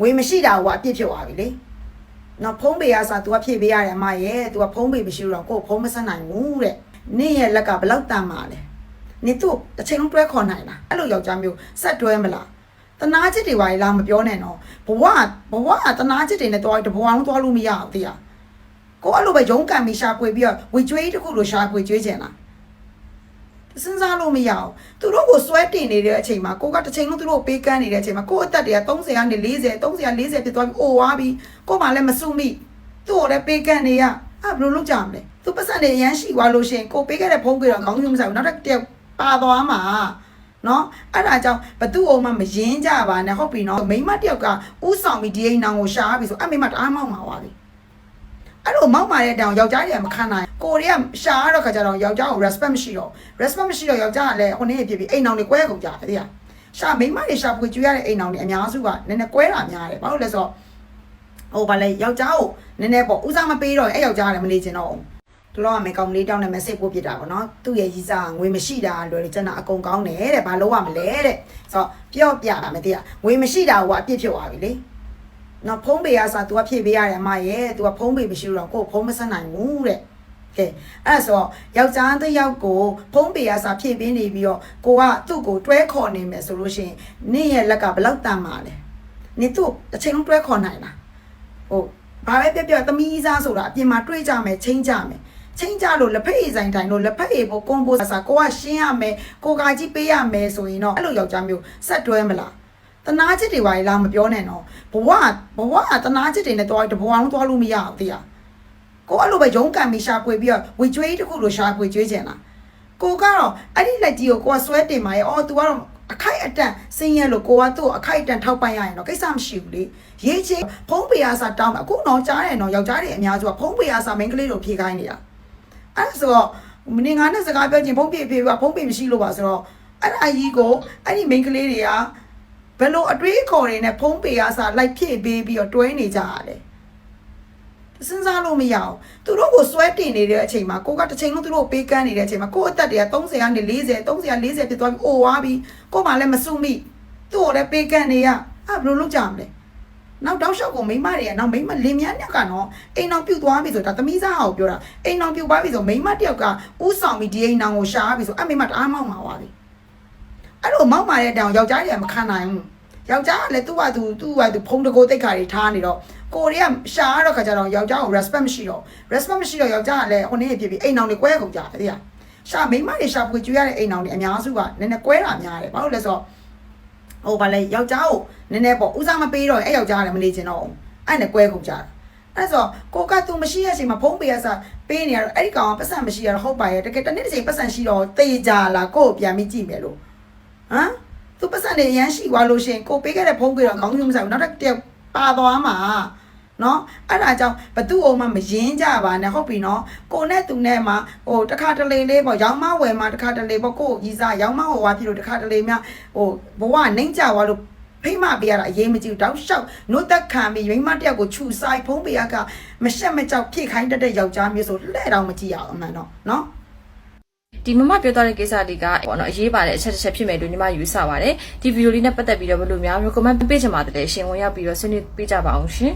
ငွေမရှိတာကအပြစ်ဖြစ်သွားပြီလေနော်ဖုံးပေရစား तू ကဖြည့်ပေးရတယ်အမရဲ့ तू ကဖုံးပေမရှိတော့ကိုယ်ဖုံးမဆက်နိုင်ဘူးတဲ့နင့်ရဲ့လက်ကဘယ်လောက်တန်ပါလဲနင်သူ့တစ်ချိန်လုံးတွဲခေါ်နိုင်လားအဲ့လိုယောက်ျားမျိုးဆက်တွဲမလားတနာချစ်တွေပါလေလားမပြောနဲ့နော်ဘဝဘဝကတနာချစ်တွေနဲ့တွားတဘဝလုံးတွားလို့မရအောင်တရားကိုအဲ့လိုပဲရုံးကန်ပြီးရှာဖွေပြီးတော့ဝေကျွေးတစ်ခုလိုရှာဖွေကျွေးချင်လား စဉ်းစားလို့မရအောင်သူတို့ကိုစွဲတင်နေတဲ့အချိန်မှာကိုကတစ်ချိန်လုံးသူတို့ကိုပေးကမ်းနေတဲ့အချိန်မှာကိုအသက်တွေက30ကနေ40 30 40ဖြစ်သွားပြီးအိုသွားပြီးကိုမှလည်းမစုမိသူ့ကိုလည်းပေးကမ်းနေရအဲ့ဘယ်လိုလုပ်ကြမလဲသူပတ်စံတွေအရန်ရှိသွားလို့ရှရင်ကိုပေးခဲ့တဲ့ဖုန်းကြီးတော့ခေါင်းကြီးမဆိုင်ဘူးနောက်တစ်တစ်ပါသွားမှာနော်အဲ့ဒါကြောင့်ဘသူ့အိုမှမယင်းကြပါနဲ့ဟုတ်ပြီနော်မိမတစ်ယောက်ကဥဆောင်ပြီးဒီအိမ်နောင်ကိုရှာပြီးဆိုအဲ့မိမတအားမောက်မှာပါပြီအဲ့လိုမောက်မာတဲ့တောင်ယောက်ျားတွေကမခံနိုင် ကိုတွေကရှာရတော့ခါကြတော့ယောက်ျားကို respect မရှိတော့ respect မရှိတော့ယောက်ျားကလည်းဟိုနေ့ဖြစ်ပြီးအိမ်အောင်တွေကွဲကုန်ကြတယ်တရားရှာမိန်းမတွေရှာဖွေကြွေးရတဲ့အိမ်အောင်တွေအများစုကနည်းနည်းကွဲတာများတယ်ဘာလို့လဲဆိုတော့ဟိုဗာလေယောက်ျားကိုနည်းနည်းပေါ့ဦးစားမပေးတော့ရင်အဲ့ယောက်ျားကလည်းမနေချင်တော့ဘူးသူတို့ကမေကောင်လေးတောင်းနဲ့ message ပို့ပြတာပေါ့နော်သူ့ရဲ့ရီးစားငွေမရှိတာလွယ်လေကျွန်တော်အကုန်ကောင်းတယ်တဲ့ဘာလို့ရမလဲတဲ့ဆိုတော့ပြော့ပြတာမသိရငွေမရှိတာကအပြစ်ဖြစ်သွားပြီလေနော်ဖုံးပေရစား तू ကဖြည့်ပေးရတယ်အမရဲ့ तू ကဖုံးပေမရှိတော့ကိုယ်ဖုံးမဆက်နိုင်ဘူးတဲ့ ကဲအဲ့ဒါဆိုတော့ယောက်ျားတစ်ယောက်ကိုဖုံးပေရစားဖြည့်ပေးနေပြီးတော့ကိုကသူ့ကိုတွဲခေါ်နေမယ်ဆိုလို့ရှိရင်နင့်ရဲ့လက်ကဘယ်လောက်တန်ပါလဲနင်သူ့တစ်ချိန်လုံးတွဲခေါ်နိုင်လားဟုတ်ဘာပဲပြောပြောသမီးစားဆိုတာအပြင်မှာတွေးကြမယ်ချင်းကြမယ်ချင်းကြလို့လက်ဖက်ရည်ဆိုင်တိုင်းလို့လက်ဖက်ရည်ဖို့ကွန်ပိုစာကိုကရှင်းရမယ်ကိုကကြီးပေးရမယ်ဆိုရင်တော့အဲ့လိုယောက်ျားမျိုးဆက်တွဲမလားတနာချစ်တွေပါလေလားမပြောနဲ့နော်ဘဝဘဝကတနာချစ်တွေနဲ့တွားတဘဝလုံးတွားလို့မရအောင်တရား ကိုအဲ့လိုပဲရုံးကန်ပြီးရှာဖွေပြီးတော့ဝေကျွေးတစ်ခုလိုရှာဖွေကျွေးချင်လားကိုကတော့အဲ့ဒီလက်ကြီးကိုကိုကဆွဲတင်มาရဲ့အော် तू ကတော့အခိုက်အတန့်စင်းရဲလို့ကိုကသူ့ကိုအခိုက်အတန့်ထောက်ပံ့ရရင်တော့ကိစ္စမရှိဘူးလေရေးချင်ဖုံးပေအားစာတောင်းအခုတော့ကြားတယ်နော်ယောက်ျားတွေအများစုကဖုံးပေအားစာမိန်းကလေးတို့ဖြေခိုင်းနေတာအဲ့ဒါဆိုတော့မင်းငါနဲ့စကားပြောချင်းဖုံးပေဖြေပါဖုံးပေမရှိလို့ပါဆိုတော့အဲ့ဒါကြီးကိုအဲ့ဒီမိန်းကလေးတွေက ဘယ်လိုအတွေးအခေါ်တွေနဲ့ဖုံးပေအားစားလိုက်ဖြည့်ပေးပြီးတော့တွဲနေကြရတယ် စဉ်းစားလို့မရအောင်သူတို့ကိုစွဲတင်နေတဲ့အချိန်မှာကိုကတစ်ချိန်လုံးသူတို့ကိုပေးကမ်းနေတဲ့အချိန်မှာကိုအသက်တွေက30ကနေ40 30 40ဖြစ်သွားပြီးအိုသွားပြီးကိုမှလည်းမစုမိသူ့ကိုလည်းပေးကမ်းနေရအဲ့ဘယ်လိုလုပ်ကြမလဲနောက်တောက်လျှောက်ကိုမိမတွေကနောက်မိမလင်မြန်းညက်ကနော်အိမ်အောင်ပြုတ်သွားပြီဆိုတာသမီးစားဟာကိုပြောတာအိမ်အောင်ပြုတ်သွားပြီဆိုမိမတယောက်ကဥဆောင်ပြီးဒီအိမ်အောင်ကိုရှာပြီဆိုအဲ့မိမတအားမောက်မှာပါပြီအဲ့လိုမောက်မာတဲ့တောင်ယောက်ျားတွေကမခံနိုင်ဘူးယောက်ျားကလည်းသူ့ဟာသူသူ့ဟာသူဖုံးတကိုတိတ်ခါတွေထားနေတော့ ကိုရီးယားရှာရတော့ခါကြတော့ယောက်ျားကို respect မရှိတော့ respect မရှိတော့ယောက်ျားကလည်းဟိုနေ့ဖြစ်ပြီးအိမ်အောင်တွေကွဲကုန်ကြတယ်တရားရှာမိန်းမတွေရှာဖွေကျွေးရတဲ့အိမ်အောင်တွေအများစုကနည်းနည်းကွဲတာများတယ်ဘာလို့လဲဆိုတော့ဟိုဗာလေယောက်ျားကိုနည်းနည်းပေါ့ဦးစားမပေးတော့ရင်အဲ့ယောက်ျားကလည်းမနေချင်တော့ဘူးအဲ့နဲ့ကွဲကုန်ကြတာအဲ့ဆိုကိုကသူမရှိရချိန်မှာဖုံးပေးရစားပေးနေရတော့အဲ့ဒီကောင်ကပတ်စံမရှိရတော့ဟုတ်ပါရဲ့တကယ်တစ်နေ့တစ်ချိန်ပတ်စံရှိတော့တေးကြလားကို့ကိုပြန်ပြီးကြည့်မယ်လို့ဟမ်သူပတ်စံနေရမ်းရှိသွားလို့ရှရင်ကိုပေးခဲ့တဲ့ဖုန်းကြီးတော့ခေါင်းကြီးမဆိုင်ဘူးနောက်တစ်တစ်ပါသွားမှာ နော်အဲ့ဒါကြောင့်ဘသူ့အိုမှမယင်းကြပါနဲ့ဟုတ်ပြီနော်ကိုနဲ့သူနဲ့မှဟိုတစ်ခါတလေလေးပေါ့ရောင်းမဝယ်မှာတစ်ခါတလေပေါ့ကိုကြီးစားရောင်းမဟိုဝါဖြစ်လို့တစ်ခါတလေများဟိုဘဝနှိမ့်ကြသွားလို့ဖိမပေးရတာအရေးမကြီးဘူးတောက်လျှောက်နှုတ်သက်ခံပြီးမိန်းမတစ်ယောက်ကိုခြူဆိုင်ဖုံးပေးရကမရှက်မကြောက်ဖြည့်ခိုင်းတတ်တဲ့ယောက်ျားမျိုးဆိုလှဲ့တော့မကြည့်ရအောင်အမှန်တော့နော်ဒီမမပြောသွားတဲ့ကိစ္စတွေကပေါ့နော်အရေးပါတဲ့အချက်တစ်ချက်ဖြစ်မယ်လို့ညီမယူဆပါတယ်ဒီဗီဒီယိုလေးနဲ့ပတ်သက်ပြီးတော့ဘယ်လိုများ recommend ပေးချင်ပါတယ်ရှင်ဝင်ရောက်ပြီးတော့ဆွေးနွေးပေးကြပါအောင်ရှင်